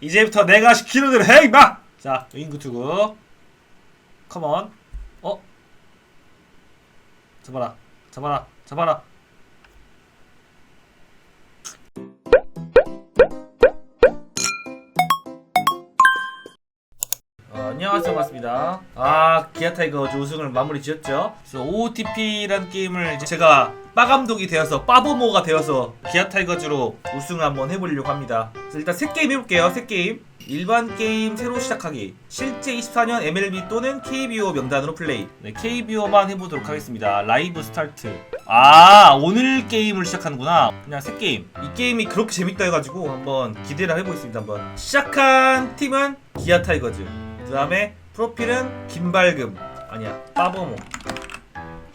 이제부터 내가 시키는 대로 해 임마! 자 인구 투구 컴온 어? 잡아라. 잡아라. 잡아라 안녕하세요. 반갑습니다. 아 기아 타이거즈 우승을 마무리 지었죠? 그래서 OOTP라는 게임을 이제 제가 빠감독이 되어서 빠보모가 되어서 기아 타이거즈로 우승을 한번 해보려고 합니다. 그래서 일단 세 게임 해볼게요 세 게임. 일반 게임 새로 시작하기. 실제 24년 MLB 또는 KBO 명단으로 플레이. 네, KBO만 해보도록 하겠습니다. 라이브 스타트. 아 오늘 게임을 시작하는구나. 그냥 새 게임. 이 게임이 그렇게 재밌다 해가지고 한번 기대를 해보겠습니다 한번. 시작한 팀은 기아 타이거즈 그 다음에 프로필은 김발금. 아니야 빠버모.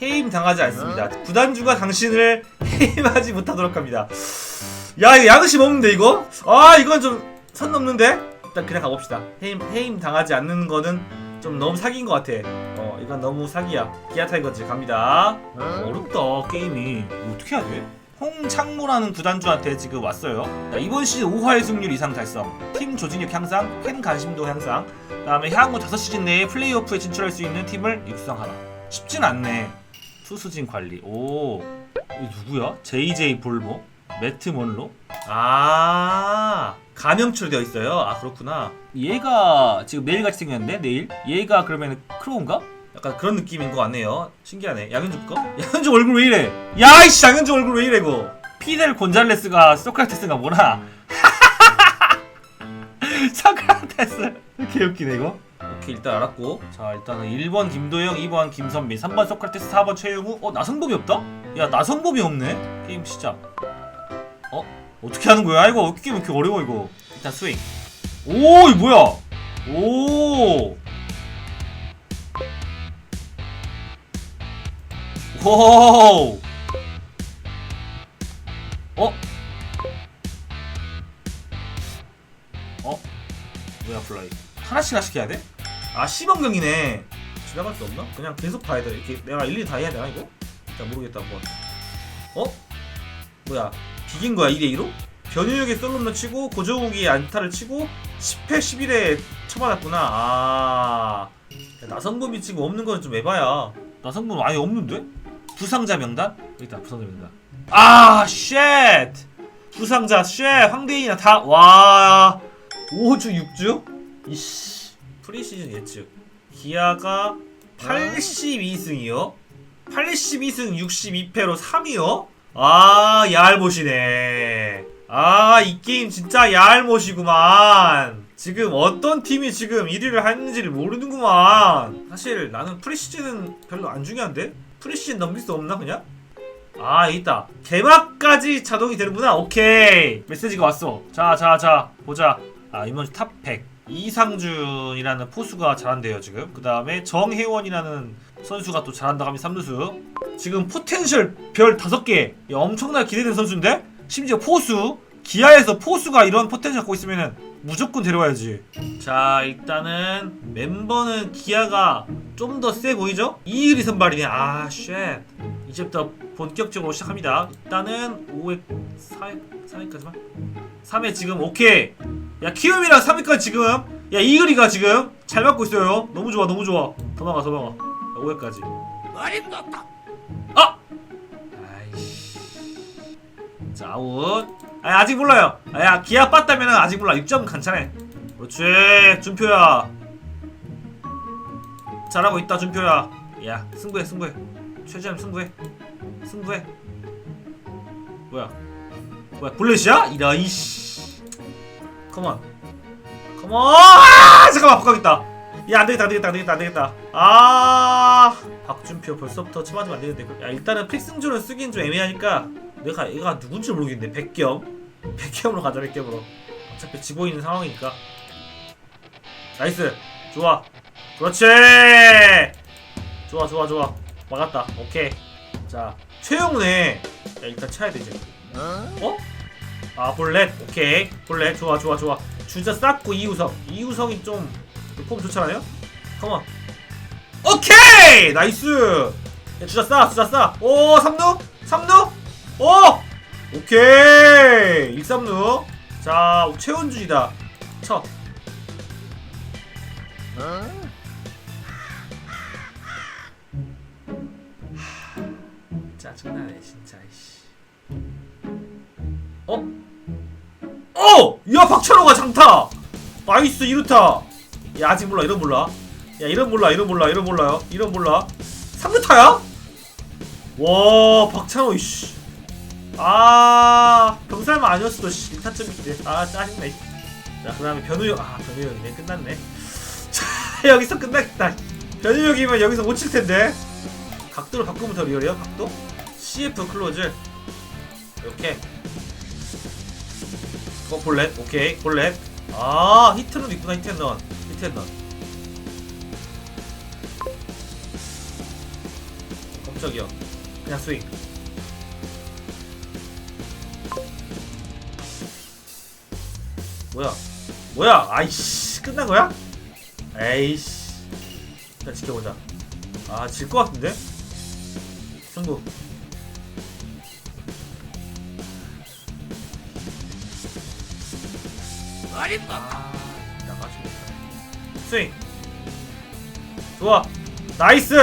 해임 당하지 않습니다. 구단주가 당신을 해임하지 못하도록 합니다. 야 이거 양심 없는데 이거? 아 이건 좀 선 넘는데? 일단 그냥 가봅시다. 해임, 해임 당하지 않는 거는 좀 너무 사기인 것 같아. 어 이건 너무 사기야. 기아 타이거즈 갑니다. 어렵다 게임이. 어떻게 해야 돼? 홍창모라는 구단주한테 지금 왔어요 자, 이번 시즌 5할 승률 이상 달성 팀 조직력 향상 팬 관심도 향상 그 다음에 향후 5시즌 내에 플레이오프에 진출할 수 있는 팀을 육성하라 쉽진 않네 투수진 관리 오이 누구야? JJ 볼모? 매트 먼로? 아 가명추로 되어 있어요 아 그렇구나 얘가 지금 매일같이 생겼는데 내일? 얘가 그러면 크로우인가? 약간 그런 느낌인 것 같네요. 신기하네. 양현주 거? 양현주 얼굴 왜 이래? 야이씨 양현주 얼굴 왜 이래 이거? 피델 곤잘레스가 소크라테스가 뭐나? 소크라테스. 이렇게 웃기네 이거. 오케이 일단 알았고. 자 일단은 1번 김도영 2번 김선민 3번 소크라테스 4번 최영우 어 나성범이 없다? 야 나성범이 없네? 게임 시작. 어? 어떻게 하는 거야? 이거 어떻게 이렇게 어려워 이거. 일단 스윙. 오 이거 뭐야? 오 오. 어? 어? 뭐야 플라이 하나씩 하나씩 해야 돼? 아 10원경이네 지나갈 수 없나? 그냥 계속 봐야 돼 이렇게 내가 일일이 다 해야 되나 이거? 일단 모르겠다 한번 어? 뭐야 비긴 거야 2대2로? 변우혁의 솔로홈런 치고 고정욱이 안타를 치고 10회 11회 쳐맞았구나 아 야, 나성범이 지금 없는 건좀 에바야 나성범 아예 없는데? 부상자 명단? 여기 부상자 명단 아 쉣! 부상자 쉣! 황대인이나 다 와 5주 6주? 이씨 프리시즌 예측 기아가 82승이요 82승 62패로 3위요? 아 얄못이네 아 이 게임 진짜 얄못이구만 지금 어떤 팀이 지금 1위를 하는지를 모르는구만 사실 나는 프리시즌은 별로 안 중요한데? 프리시즌 넘길 수 없나 그냥? 아 있다. 개막까지 자동이 되는구나. 오케이. 메시지가 왔어. 자자자 보자. 아 이번 주 탑100 이상준이라는 포수가 잘한대요 지금. 그 다음에 정혜원이라는 선수가 또 잘한다고 합니다 3루수. 지금 포텐셜 별 5개. 야, 엄청나게 기대되는 선수인데? 심지어 포수. 기아에서 포수가 이런 포텐셜 갖고 있으면은 무조건 데려와야지. 자 일단은 멤버는 기아가 좀 더 세 보이죠? 이일이 선발이네. 아 쉣. 이제부터 본격적으로 시작합니다. 일단은 5회 4회 4회까지만? 3회 지금 오케이. 야 키움이랑 3회까지 지금. 야 이글이가 지금 잘 맞고 있어요. 너무 좋아 너무 좋아. 더 막아 더 막아 5회까지. 아! 자 아웃. 아 아직 몰라요. 아, 야 기아 빠따면은 아직 몰라 6점 괜찮아 그렇지. 준표야. 잘하고 있다 준표야. 야 승부해 승부해. 최재함 승부해. 승부해. 뭐야? 뭐야 볼넷이야? 이라 이씨. 컴온 컴온 아 잠깐만 바꿔야겠다. 야 안되겠다 안되겠다 안되겠다 안되겠다. 아 박준표 벌써부터 쳐맞으면 안되는데. 야 일단은 필승조를 쓰긴 좀 애매하니까 내가 얘가 누군지 모르겠네 백겸. 백겸으로 가자 백겸으로. 어차피 지고 있는 상황이니까. 나이스. 좋아. 그렇지! 좋아 좋아 좋아. 막았다. 오케이. 자 최영우네 야 일단 쳐야 되지 어? 아 볼넷. 오케이. 볼넷. 좋아 좋아 좋아. 주자 쌌고 이우석. 이우석이 좀폼 좋잖아요? 컴온. 오케이! 나이스! 야 주자 싸 주자 싸오 3루? 3루 오 오케이 1, 3루 자 최원준이다 쳐. 짜증나네 진짜 이씨. 어? 어! 야 박찬호가 장타! 나이스 이루타! 야 아직 몰라 이런 몰라 야 이런 몰라 이런 몰라 이런 몰라요 이런 몰라 3루타야? 와 박찬호 이씨 아 병살만 아니었어도 씨 1타점인데 아 짜증나 자그 다음에 변우영 아 변우영이네 끝났네. 자 여기서 끝나겠다. 변우영이면 여기서 못 칠 텐데. 각도를 바꾸면 더 리얼해요 각도? CF 클로즈. 이렇게. 어 볼렛 오케이 볼렛 아 히트는 있구나 히트앤런. 히트앤런. 깜짝이야. 그냥 스윙 뭐야 뭐야 아이씨 끝난 거야? 에이씨 일단 지켜보자 아질 것 같은데? 승부 아. 스윙. 좋아. 나이스.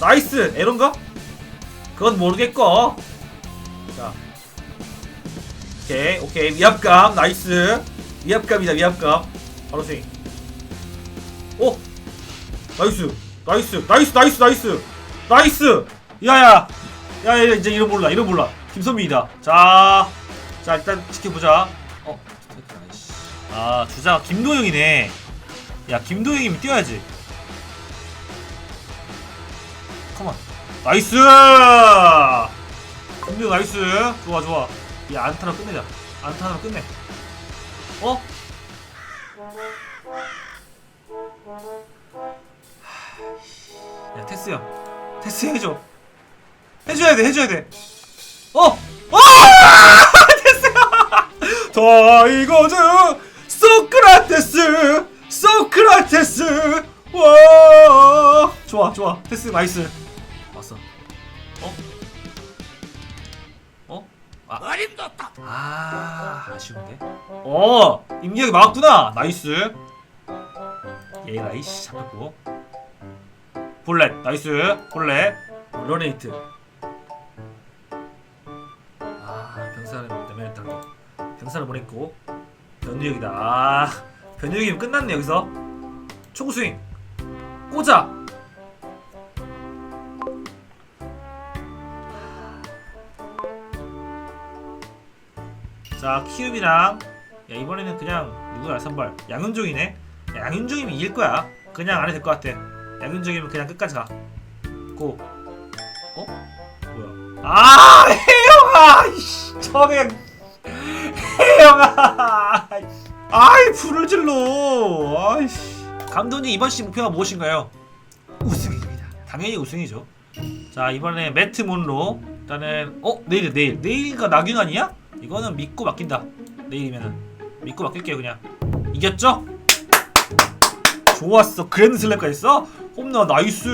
나이스. 에런가? 그건 모르겠고. 자. 오케이, 오케이. 위압감. 나이스. 위압감이다, 위압감. 바로 스윙. 오! 나이스. 나이스. 나이스, 나이스, 나이스. 나이스. 야야. 야, 야, 이제 이름 몰라. 이름 몰라. 김선민이다. 자. 자, 일단 지켜보자. 어. 아 주자가 김도영이네 야 김도영이면 뛰어야지 컴온 나이스 김도영 나이스 좋아 좋아 이 안타로 끝내자. 안타로 끝내. 어? 야 테스 형. 테스 해줘. 해줘야 돼 해줘야 돼. 어! 어! 테스 형! 타이거즈 소크라테스! 소크라테스! 와! 좋아 좋아. 테스 나이스. 왔어. 어? 어? 아, 아 아쉬운데 어 임기혁이 막았구나 나이스 얘가 이씨 잡혔고 볼렛 나이스 볼렛 러네이트 아 병사를 내면했다 병사를 보냈고 변우혁이다. 아, 변우혁이면 끝났네 여기서. 총스윙. 꽂아. 자 키움이랑 야 이번에는 그냥 누구야 선발 양윤종이네. 야, 양윤종이면 이길 거야. 그냥 안 해도 될 것 같아. 양윤종이면 그냥 끝까지 가. 고. 어? 뭐야? 아 혜영아. 이씨, 저게 혜영아. 아이 불을 질러. 아이씨. 감독님 이번 시 목표가 무엇인가요? 우승입니다. 당연히 우승이죠. 자 이번에 매트 몬로 일단은 어 내일 내일 내일가 나균환이야? 이거는 믿고 맡긴다. 내일이면은 믿고 맡길게요 그냥. 이겼죠? 좋았어 그랜드슬램까지 했어? 홈런 나이스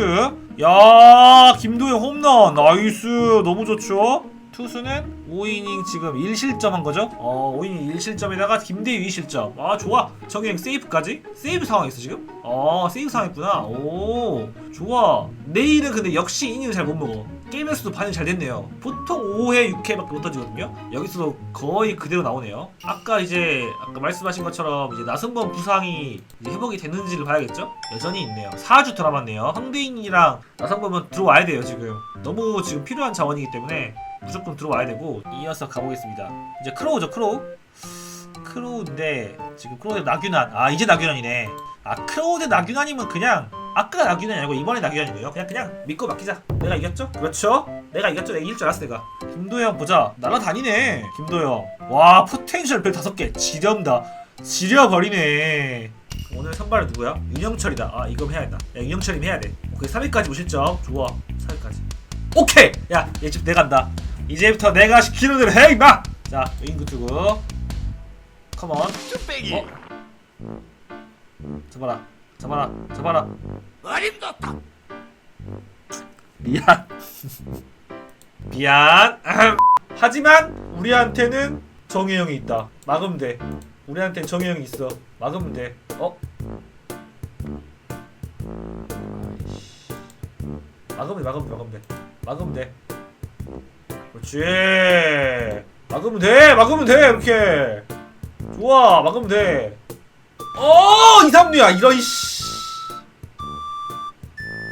야 김도영 홈런 나이스 너무 좋죠 투수는 5이닝 지금 1실점 한 거죠? 어 5이닝 1실점에다가 김대유 2실점. 아 좋아. 정영 세이프까지? 세이프 상황이었어 지금? 어 세이프 상황이었구나. 오 좋아. 내일은 근데 역시 이닝을 잘 못 먹어. 게임에서도 반응이 잘 됐네요. 보통 5회 6회밖에 못 던지거든요. 여기서도 거의 그대로 나오네요. 아까 이제 아까 말씀하신 것처럼 이제 나성범 부상이 이제 회복이 됐는지를 봐야겠죠? 여전히 있네요. 4주 더 남았네요. 황대인이랑 나성범은 들어와야 돼요 지금. 너무 지금 필요한 자원이기 때문에 무조건 들어와야 되고 이어서 가보겠습니다. 이제 크로우죠 크로우. 크로우인데 지금 크로우 대 나균환 아 이제 나균환이네. 아 크로우 대 나균환이면 그냥 아까 나균환이 아니고 이번에 나균환이고요. 그냥 그냥 믿고 맡기자. 내가 이겼죠? 그렇죠? 내가 이겼죠? 내가 이길 줄 알았어 내가. 김도영 보자. 날아다니네 김도영. 와 포텐셜 별 다섯 개. 지렴다. 지려버리네. 오늘 선발은 누구야? 윤영철이다. 아 이거 해야겠다. 야 윤영철이면 해야 돼. 오케이 3위까지 50점. 좋아. 4위까지. 오케이! 야 얘 집 내간다 이제부터 내가 시키는 대로 해 임마! 자 윙구 투구 컴온 어? 잡아라. 잡아라. 잡아라. 미안. 미안. 아흠. 하지만 우리한테는 정혜영이 있다. 막으면 돼. 우리한테 정희 형이 있어. 막으면 돼. 어? 막으면 돼 막으면 돼 막으면 돼 그렇지 막으면 돼 막으면 돼 이렇게 좋아 막으면 돼 어! 이삼루야 이런 씨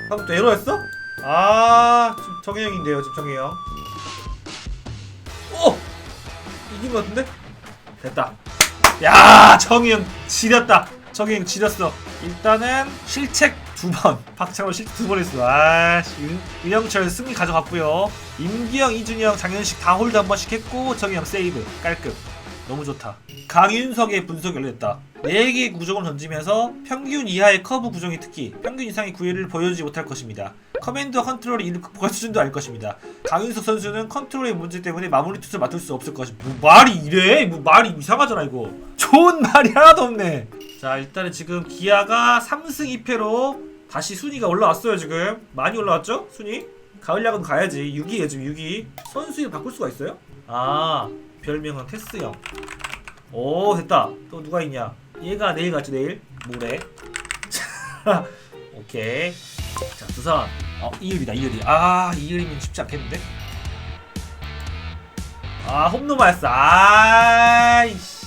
방금 또 에러였어? 아 지금 정희 형인데요 지금 정희 형 오! 이긴 것 같은데? 됐다 야 정희 형 지렸다 정희 형 지렸어 일단은 실책 두번. 박찬호 실책 두번 했어 아씨 윤- 윤영철 승리 가져갔고요. 임기영 이준영 장현식 다 홀드 한 번씩 했고 정희 형 세이브. 깔끔. 너무 좋다. 강윤석의 분석이 열렸다. 4개의 구종을 던지면서 평균 이하의 커브 구종이 특히 평균 이상의 구애를 보여주지 못할 것입니다. 커맨드와 컨트롤이 이를 극복할 수준도 알 것입니다. 강윤석 선수는 컨트롤의 문제 때문에 마무리 투수를 맡을 수 없을 것입니다. 뭐 말이 이래? 뭐 말이 이상하잖아 이거. 좋은 말이 하나도 없네. 자 일단은 지금 기아가 3승 2패로 다시 순위가 올라왔어요 지금. 많이 올라왔죠? 순위? 가을 야구는 가야지. 6위에 지금 6위. 선수 이름 바꿀 수가 있어요? 아 별명은 테스형. 오 됐다. 또 누가 있냐? 얘가 내일 갔지 내일? 모레. 자 오케이. 자 두산. 어 이을이다 이을이. 아 이을이면 쉽지 않겠는데? 아 홈런 맞았어. 아이씨